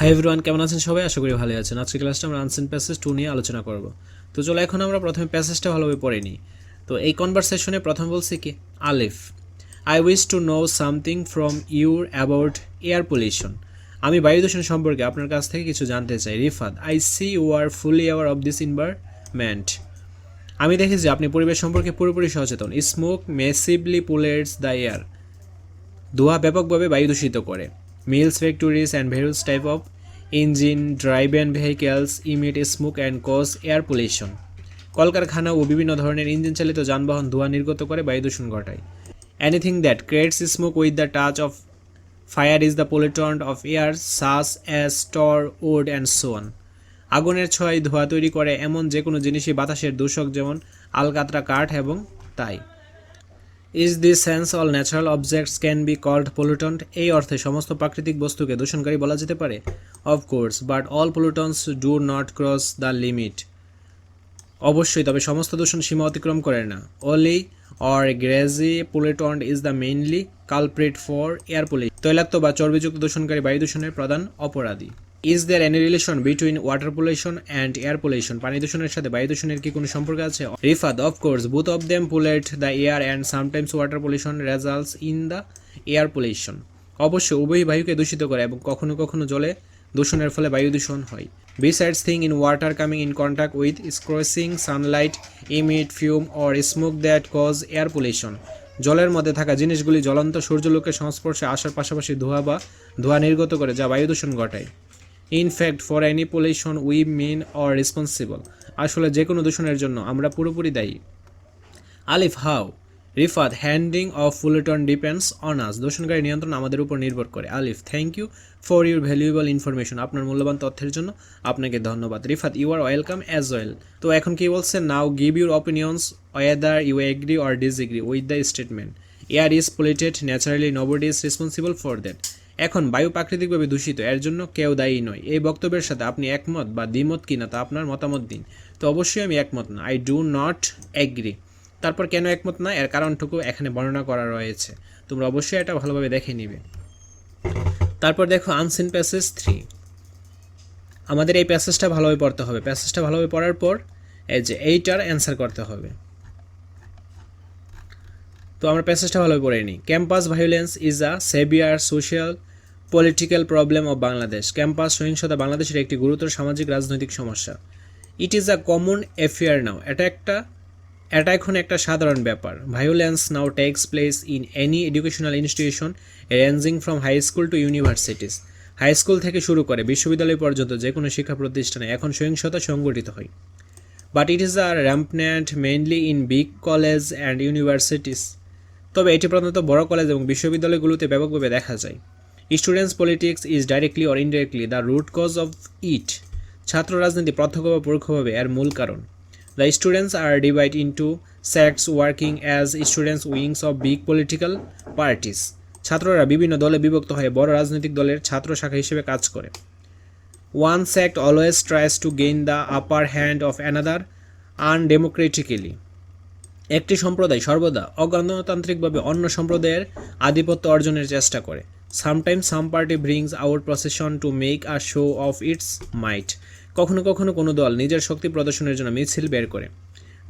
Hi everyone কেমন আছেন সবাই? আশা করি ভালো আছেন। আজকে ক্লাসটা আমরা আনসেন প্যাসেজ টু নিয়ে আলোচনা করব। তো চলো এখন আমরা প্রথমে প্যাসেজটা ভালোভাবে পড়ে নিই। তো এই কনভারসেশনে প্রথম বলছি কি? Alif I wish to know something from your about air pollution আমি বায়ু দূষণ সম্পর্কে আপনার কাছ থেকে কিছু জানতে চাই। Rifat I see you are fully aware of this environment আমি দেখি যে আপনি পরিবেশ সম্পর্কে পুরোপুরি সচেতন। Smoke massively pollutes the air ধোঁয়া ব্যাপকভাবে বায়ু দূষিত করে। Mills factories and various type of engine driven vehicles emit smoke and cause air pollution কলকারখানা ও বিভিন্ন ধরনের ইঞ্জিন চালিত যানবাহন ধোঁয়া নির্গত করে বায়ু দূষণ ঘটায়। Anything that creates smoke with the touch of fire is the pollutant of air such as tar wood and so on আগুনের ছয় ধোঁয়া তৈরি করে এমন যে কোনো জিনিসই বাতাসের দূষক যেমন আলকাতরা কাঠ এবং তাই। Is this sense all natural objects can be called pollutant এই অর্থে সমস্ত প্রাকৃতিক বস্তুকে দূষণকারী বলা যেতে পারে। Of course but all pollutants do not cross the limit অবশ্যই, তবে সমস্ত দূষণ সীমা অতিক্রম করে না। Oily or greasy pollutant is the mainly culprit for air pollution তৈলাক্ত বা চর্বিযুক্ত দূষণকারী বায়ু দূষণের প্রধান অপরাধী। Is there any relation between water pollution and air pollution পানি দূষণের সাথে বায়ু দূষণের কি কোনো সম্পর্ক আছে? Rifat of course both of them pollute the air and sometimes water pollution results in the air pollution অবশ্য উভয়ই বায়ুকে দূষিত করে এবং কখনো কখনো জলে দূষণের ফলে বায়ু দূষণ হয়। Besides thing in water coming in contact with scorching sunlight emit fume or smoke that cause air pollution জলের মধ্যে থাকা জিনিসগুলি জ্বলন্ত সূর্যলোকের সংস্পর্শে আসার পাশাপাশি ধোঁয়া বা ধোঁয়া নির্গত করে যা বায়ু দূষণ ঘটায়। In fact for any pollution we mean are responsible আসলে যে কোনো দূষণের জন্য আমরা পুরোপুরি দায়ী। Alif how Rifat handing of pollutant depends on us দূষণকারী নিয়ন্ত্রণ আমাদের উপর নির্ভর করে। Alif thank you for your valuable information আপনার মূল্যবান তথ্যের জন্য আপনাকে ধন্যবাদ। Rifat you are welcome as well তো এখন কি বলছে now give your opinions whether you agree or disagree with the statement air is polluted naturally nobody is responsible for that এখন বায়ু প্রাকৃতিকভাবে দূষিত, এর জন্য কেউ দায়ী নয়। এই বক্তব্যের সাথে আপনি একমত বা দ্বিমত কিনা তা আপনার মতামত দিন। তো অবশ্যই আমি একমত না। আই ডু নট অ্যাগ্রি তারপর কেন একমত না? এর কারণটুকু এখানে বর্ণনা করা রয়েছে। তোমরা অবশ্যই এটা ভালোভাবে দেখে নিবে। তারপর দেখো আনসিন প্যাসেজ থ্রি আমাদের এই প্যাসেজটা ভালোভাবে পড়তে হবে। প্যাসেজটা ভালোভাবে পড়ার পর এই যে এইটার অ্যান্সার করতে হবে। আমরা প্যাসেজটা ভালোভাবে পড়ে নিই। Campus violence is a severe social political problem of Bangladesh campus সহিংসতা বাংলাদেশের একটি গুরুতর সামাজিক রাজনৈতিক সমস্যা। It is a common affair now এটা একটা, এটা এখন একটা সাধারণ ব্যাপার। Violence now takes place in any educational institution ranging from high school to universities high school থেকে শুরু করে বিশ্ববিদ্যালয় পর্যন্ত যে কোনো শিক্ষা প্রতিষ্ঠানে এখন সহিংসতা সংগঠিত হয়। But it is are rampant mainly in big college and universities তবে এটি প্রধানত বড় কলেজ এবং বিশ্ববিদ্যালয়গুলোতে ব্যাপকভাবে দেখা যায়। Students politics is directly or indirectly the root cause of it ছাত্র রাজনীতি প্রত্যক্ষ বা পরোক্ষভাবে এর মূল কারণ। The students are divide into sects working as students wings of big political parties ছাত্ররা বিভিন্ন দলে বিভক্ত হয়ে বড় রাজনৈতিক দলের ছাত্র শাখা হিসেবে কাজ করে। One sect always tries to gain the upper hand of another undemocratically একটি সম্প্রদায় সর্বদা অগণতান্ত্রিকভাবে অন্য সম্প্রদায়ের আধিপত্য অর্জনের চেষ্টা করে। Sometimes some party brings out procession to make a show of its might কখনো কখনো কোনো দল নিজের শক্তি প্রদর্শনের জন্য মিছিল বের করে।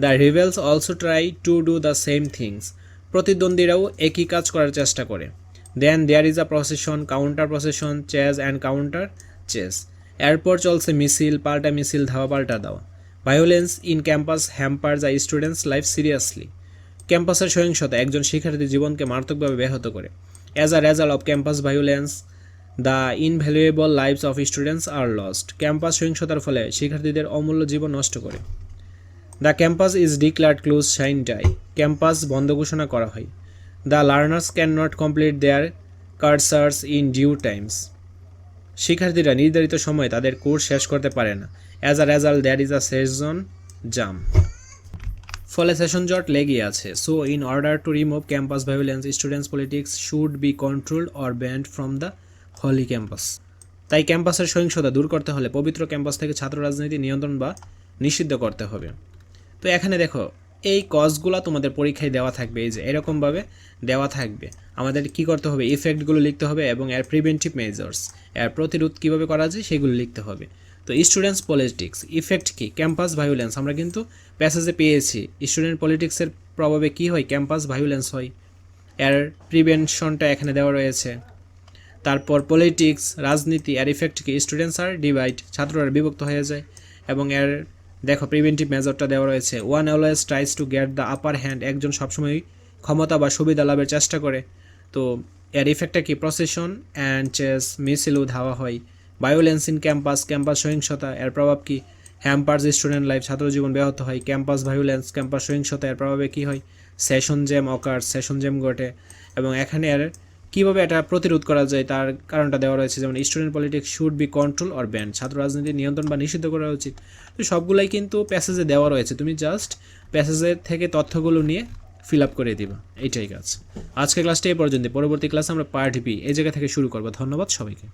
The rivals also try to do the same things প্রতিদ্বন্দ্বীরাও একই কাজ করার চেষ্টা করে। Then there is a procession counter procession chase and counter chase এরপর চলছে মিছিল, পাল্টা মিছিল ধাওয়া পাল্টা দেওয়া। Violence in campus hamper the students life seriously ক্যাম্পাসের সহিংসতা একজন শিক্ষার্থীর জীবনকে মারাত্মকভাবে ব্যাহত করে। As a result of campus violence the invaluable lives of students are lost campus সহিংসতার ফলে শিক্ষার্থীদের অমূল্য জীবন নষ্ট করে। The campus is declared closed sine die campus বন্ধ ঘোষণা করা হয়। The learners can not complete their courses in due times শিক্ষার্থীরা নির্ধারিত সময়ে তাদের কোর্স শেষ করতে পারে না। As a result there is a session jam ফলে সেশন জট লেগে আছে। So in order to remove campus violence students politics should be controlled or banned from the holy campus তাই ক্যাম্পাসের সহিংসতা দূর করতে হলে পবিত্র ক্যাম্পাস থেকে ছাত্র রাজনীতি নিয়ন্ত্রণ বা নিষিদ্ধ করতে হবে। তো এখানে দেখো এই কজগুলো তোমাদের পরীক্ষায় দেওয়া থাকবে, এই যে এরকমভাবে দেওয়া থাকবে। আমাদের কি করতে হবে? ইফেক্টগুলো লিখতে হবে এবং এর প্রিভেন্টিভ মেজার্স এর প্রতিরোধ কীভাবে করা যায় সেগুলো লিখতে হবে। তো স্টুডেন্টস পলিটিক্স ইফেক্ট কি? ক্যাম্পাস ভায়োলেন্স আমরা কিন্তু প্যাসেজে পেয়েছি। স্টুডেন্ট পলিটিক্সের প্রভাবে কি হয়? ক্যাম্পাস ভায়োলেন্স হয়। এর প্রিভেনশনটা এখানে দেওয়া রয়েছে। তারপর পলিটিক্স রাজনীতি, এর ইফেক্ট কি? স্টুডেন্টস আর ডিভাইড ছাত্ররা বিভক্ত হয়ে যায় এবং এর দেখো প্রিভেন্টিভ মেজারটা দেওয়া রয়েছে। One always tries to get the upper hand একজন সবসময় ক্ষমতা বা সুবিধা লাভের চেষ্টা করে। তো এর ইফেক্টটা কি? প্রসেশন অ্যান্ড চেস মিছিল ধাওয়া হয়। ভায়োলেন্স ইন ক্যাম্পাস ক্যাম্পাস সহিংসতা, এর প্রভাব কি? হ্যাম্পার্স স্টুডেন্ট লাইফ ছাত্র জীবন ব্যাহত হয়। ক্যাম্পাস ভায়োলেন্স ক্যাম্পাস সহিংসতা, এর প্রভাবে কী হয়? Session jam occur session jam ঘটে। এবং এখানে এর কীভাবে এটা প্রতিরোধ করা যায়, তার কারণটা দেওয়া রয়েছে, যেমন student politics should be control or banned ছাত্র রাজনীতি নিয়ন্ত্রণ বা নিষিদ্ধ করা উচিত। তো সবগুলাই কিন্তু প্যাসেজে দেওয়া রয়েছে, তুমি জাস্ট প্যাসেজের থেকে তথ্যগুলো নিয়ে ফিল আপ করে দিবা, এইটাই কাজ। আজকে ক্লাসটা এই পর্যন্ত পরবর্তী ক্লাসে আমরা পার্ট বি এই জায়গা থেকে শুরু করব, ধন্যবাদ সবাইকে।